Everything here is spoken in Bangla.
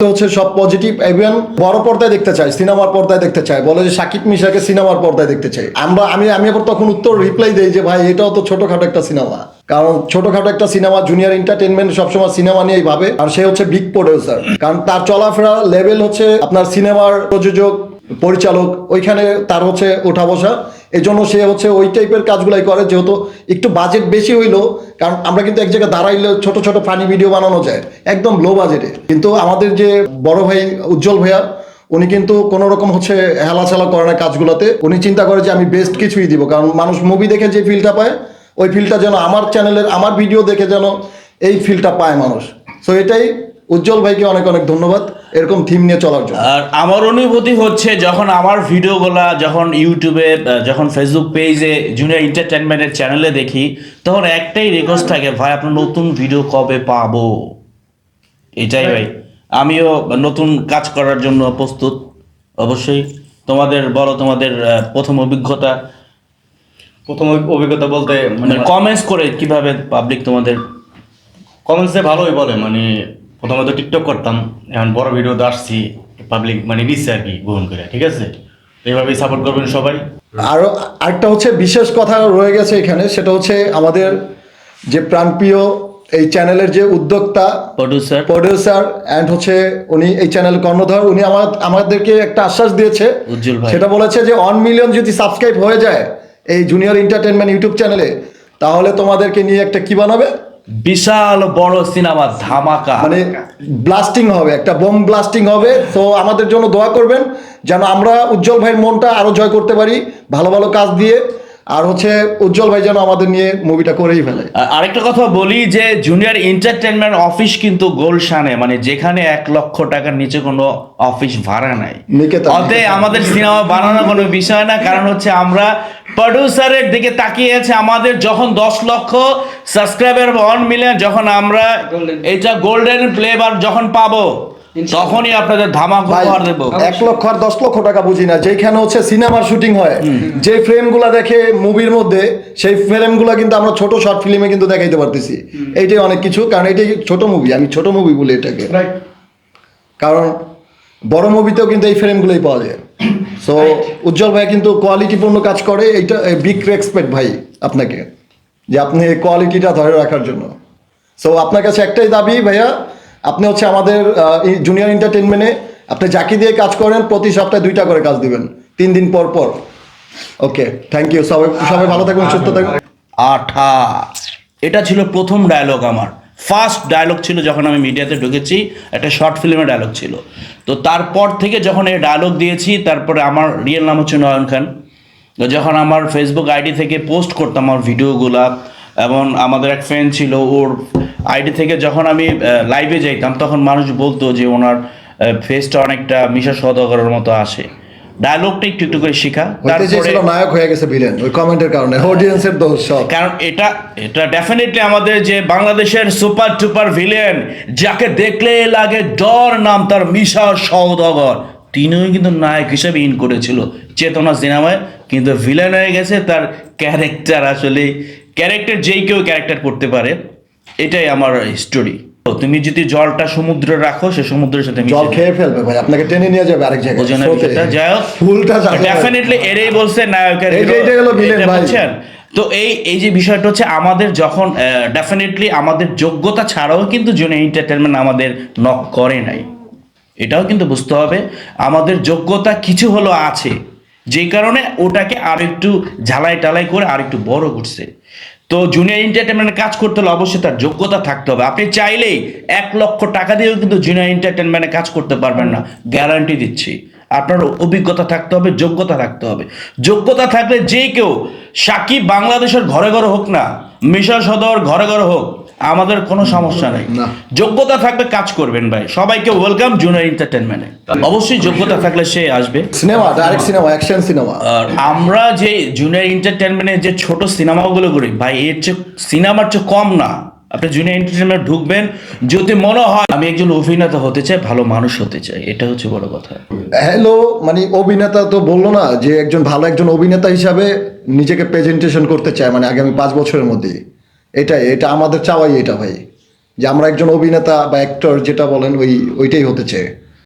হচ্ছে সব পজিটিভ ইভেন বড় পর্দায় দেখতে চাই সিনেমার পর্দায় দেখতে চাই বলে যে সাকিব মিশাকে সিনেমার পর্দায় দেখতে চাই। আমরা, আমি আমি আবার তখন উত্তর রিপ্লাই দিই যে ভাই, এটাও তো ছোটখাটো একটা সিনেমা। কারণ ছোটখাটো একটা সিনেমা জুনিয়র এন্টারটেনমেন্ট সবসময় সিনেমা নিয়েই ভাবে, আর সে হচ্ছে বিগ প্রডিউসার কারণ তার চলাফেরা লেভেল হচ্ছে আপনার সিনেমার প্রযোজক পরিচালক, ওইখানে তার হচ্ছে ওঠা বসা। এই জন্য সে হচ্ছে ওই টাইপের কাজগুলাই করে, যেহেতু একটু বাজেট বেশি হইল, কারণ আমরা কিন্তু এক জায়গায় দাঁড়াইলে ছোট ছোট ফানি ভিডিও বানানো যায়, একদম লো বাজেটে কিন্তু আমাদের যে বড় ভাই উজ্জ্বল ভাইয়া, উনি কিন্তু কোনো রকম হচ্ছে হেলাচালা করে না কাজগুলোতে। উনি চিন্তা করে যে আমি বেস্ট কিছুই দিব, কারণ মানুষ মুভি দেখে যে ফিলটা পায়, ওই ফিলটা যেন আমার চ্যানেলের আমার ভিডিও দেখে যেন এই ফিলটা পায় মানুষ। সো এটাই উজ্জ্বল ভাইকে অনেক অনেক ধন্যবাদ। এরকম থিম নিয়ে চলার জন্য। আর আমার অনুভূতি হচ্ছে যখন আমার ভিডিওগুলা যখন ইউটিউবে যখন ফেসবুক পেজে জুনিয়র এন্টারটেনমেন্টের চ্যানেলে দেখি তখন একটাই রিকোয়েস্ট থাকে ভাই আপনার নতুন ভিডিও কবে পাবো? এটাই ভাই। আমিও নতুন কাজ করার জন্য প্রস্তুত অবশ্যই। তোমাদের বলো তোমাদের প্রথম অভিজ্ঞতা? প্রথম অভিজ্ঞতা বলতে মানে মানে কমেন্টস করে কীভাবে পাবলিক তোমাদের? কমেন্টসে ভালোই বলে মানে প্রথমে তো টিকটক করতাম এখন বড় ভিডিওতে আসছি পাবলিক মানে নিচ্ছে আর কি গ্রহণ করে ঠিক আছে? এইভাবেই সাপোর্ট করবেন সবাই। আরও আরেকটা হচ্ছে বিশেষ কথা রয়ে গেছে এখানে সেটা হচ্ছে আমাদের যে প্রাণপ্রিয় এই চ্যানেলের যে উদ্যোক্তা প্রডিউসার প্রডিউসার অ্যান্ড হচ্ছে উনি এই চ্যানেল কর্ণধর উনি আমার আমাদেরকে একটা আশ্বাস দিয়েছে। উজ্জ্বল ভাই। সেটা বলেছে যে ওয়ান মিলিয়ন যদি সাবস্ক্রাইব হয়ে যায় এই জুনিয়র এন্টারটেনমেন্ট ইউটিউব চ্যানেলে তাহলে তোমাদেরকে নিয়ে একটা কি বানাবে? বিশাল বড় সিনেমা ধামাকা। মানে ব্লাস্টিং হবে, একটা বোম ব্লাস্টিং হবে, তো আমাদের জন্য দোয়া করবেন যেন আমরা উজ্জ্বল ভাইয়ের মনটা আরও জয় করতে পারি, ভালো ভালো কাজ দিয়ে। আর হচ্ছে উজ্জ্বল ভাই যেন আমাদের নিয়ে মুভিটা করেই ফেলে। আরেকটা কথা বলি যে জুনিয়র এন্টারটেনমেন্ট অফিস কিন্তু গোলশানে মানে যেখানে এক লক্ষ টাকার নিচে কোনো অফিস ভাড়া নাই। অতএব আমাদের সিনেমা বানানো কোনো বিষয় না কারণ হচ্ছে আমরা প্রডিউসারের দিকে তাকিয়ে আছে। আমাদের যখন দশ লক্ষ সাবস্ক্রাইবার অন মিলিয়ন যখন আমরা এটা গোল্ডেন প্লেবার যখন পাবো তখনই আপনাদের ধামাক উপহার দেবো। এক লক্ষ আর দশ লক্ষ টাকা বুঝি না। যেখানে হচ্ছে সিনেমার শুটিং হয় যে ফ্রেমগুলো দেখে মুভির মধ্যে সেই ফ্রেমগুলো কিন্তু আমরা ছোট শর্ট ফিল্মে কিন্তু দেখাইতে পারতেছি। এইটাই অনেক কিছু কারণ এটাই ছোট মুভি আমি ছোট মুভি বলি এটাকে। কারণ বড় মুভিতেও কিন্তু এই ফ্রেমগুলোই পাওয়া যায়। সো উজ্জ্বল ভাই কিন্তু কোয়ালিটিপূর্ণ কাজ করে এইটা বিগ রেসপেক্ট ভাই আপনাকে যে আপনি এই কোয়ালিটিটা ধরে রাখার জন্য। সো আপনার কাছে একটাই দাবি ভাইয়া আপনি হচ্ছে আমাদের জুনিয়র এন্টারটেনমেন্টে আপনি যাকে দিয়ে কাজ করেন, প্রতি সপ্তাহে দুইটা করে কাজ দিবেন, তিন দিন পর পর। ওকে থ্যাংক ইউ সবাই সবাই ভালো থাকবেন, সুস্থ থাকবেন। আঠা। এটা ছিল প্রথম ডায়লগ আমার। ফার্স্ট ডায়লগ ছিল যখন আমি মিডিয়াতে ঢুকেছি, একটা শর্ট ফিল্মের ডায়লগ ছিল। তো তারপর থেকে যখন এই ডায়লগ দিয়েছি, তারপরে আমার রিয়েল নাম হচ্ছে নয়ন খান। যখন আমার ফেসবুক আইডি থেকে পোস্ট করতাম আমার ভিডিওগুলা এবং আমাদের এক ফ্রেন্ড ছিল ওর আইডি থেকে যখন আমি লাইভে যাইতাম তখন মানুষ বলতো যে ওনার ফেসটা অনেকটা মিশা সদাগরের মতো আসে। ডায়লগটা একটু একটু করে শেখা। নায়ক হয়ে গেছে ভিলেন ওই কমেন্টের কারণে। অডিয়েন্সের দোষ সব। কারণ এটা এটা ডেফিনেটলি আমাদের যে বাংলাদেশের সুপার টুপার ভিলেন যাকে দেখলে লাগে ডর নাম তার মিশা সৌদাগর তিনিও কিন্তু নায়ক হিসেবে ইন করেছিল। চেতনা সিনেমায় কিন্তু ভিলেন হয়ে গেছে তার ক্যারেক্টার আসলে। ক্যারেক্টার যেই কেউ ক্যারেক্টার করতে পারে এটাই আমার স্টোরি তুমি যদি জলটা সমুদ্রে রাখো সে সমুদ্রের সাথে জল খেয়ে ফেলবে ভাই আপনাকে টেনে নিয়ে যাবে আরেক জায়গায় বোঝো না স্রোতে। বিষয়টা? যাই হোক ফুলটা যাবে। ডেফিনেটলি এটাই বলছে নায়কের। এইটা হলো villain ভাই। বুঝছেন? তো এই এই যে বিষয়টা হচ্ছে আমাদের যখন ডেফিনেটলি আমাদের যোগ্যতা ছাড়াও কিন্তু জন এন্টারটেনমেন্ট আমাদের নক করে নাই এটাও কিন্তু বুঝতে হবে আমাদের যোগ্যতা কিছু হলো আছে যেই কারণে ওটাকে আরেকটু ঝালাই টালাই করে আরেকটু বড় করছে তো জুনিয়র এন্টারটেনমেন্টে কাজ করতে হলে অবশ্যই তার যোগ্যতা থাকতে হবে। আপনি চাইলেই এক লক্ষ টাকা দিয়েও কিন্তু জুনিয়র এন্টারটেনমেন্টে কাজ করতে পারবেন না। গ্যারান্টি দিচ্ছি। আপনার অভিজ্ঞতা থাকতে হবে, যোগ্যতা থাকতে হবে। যোগ্যতা থাকলে যে কেউ সাকিব বাংলাদেশের ঘরে ঘরে হোক না মিশা সদর ঘরে ঘরে হোক আমাদের কোনো সমস্যা নাই। যোগ্যতা থাকবে কাজ করবেন ভাই। সবাইকে ওয়েলকাম জুনিয়র এন্টারটেনমেন্টে অবশ্যই যোগ্যতা থাকলে সে আসবে। Cinema direct cinema action cinema. আর আমরা যে জুনিয়র এন্টারটেনমেন্টের যে ছোট সিনেমাগুলো করি ভাই এর চেয়ে সিনেমার চেয়ে কম না। আপনি জুনিয়র এন্টারটেনমেন্ট ঢুকবেন যদি মনে হয় আমি একজন অভিনেতা হতে চাই ভালো মানুষ হতে চাই। এটা হচ্ছে বড় কথা। হ্যালো মানে অভিনেতা তো বলল না যে একজন ভালো একজন অভিনেতা হিসাবে নিজেকে প্রেজেন্টেশন করতে চায় মানে আগামী পাঁচ বছরের মধ্যে। এটাই এটা আমাদের চাওয়াই এটা ভাই। যে আমরা একজন অভিনেতা বা অ্যাক্টর যেটা বলেন ওই, ওইটাই হতে চাই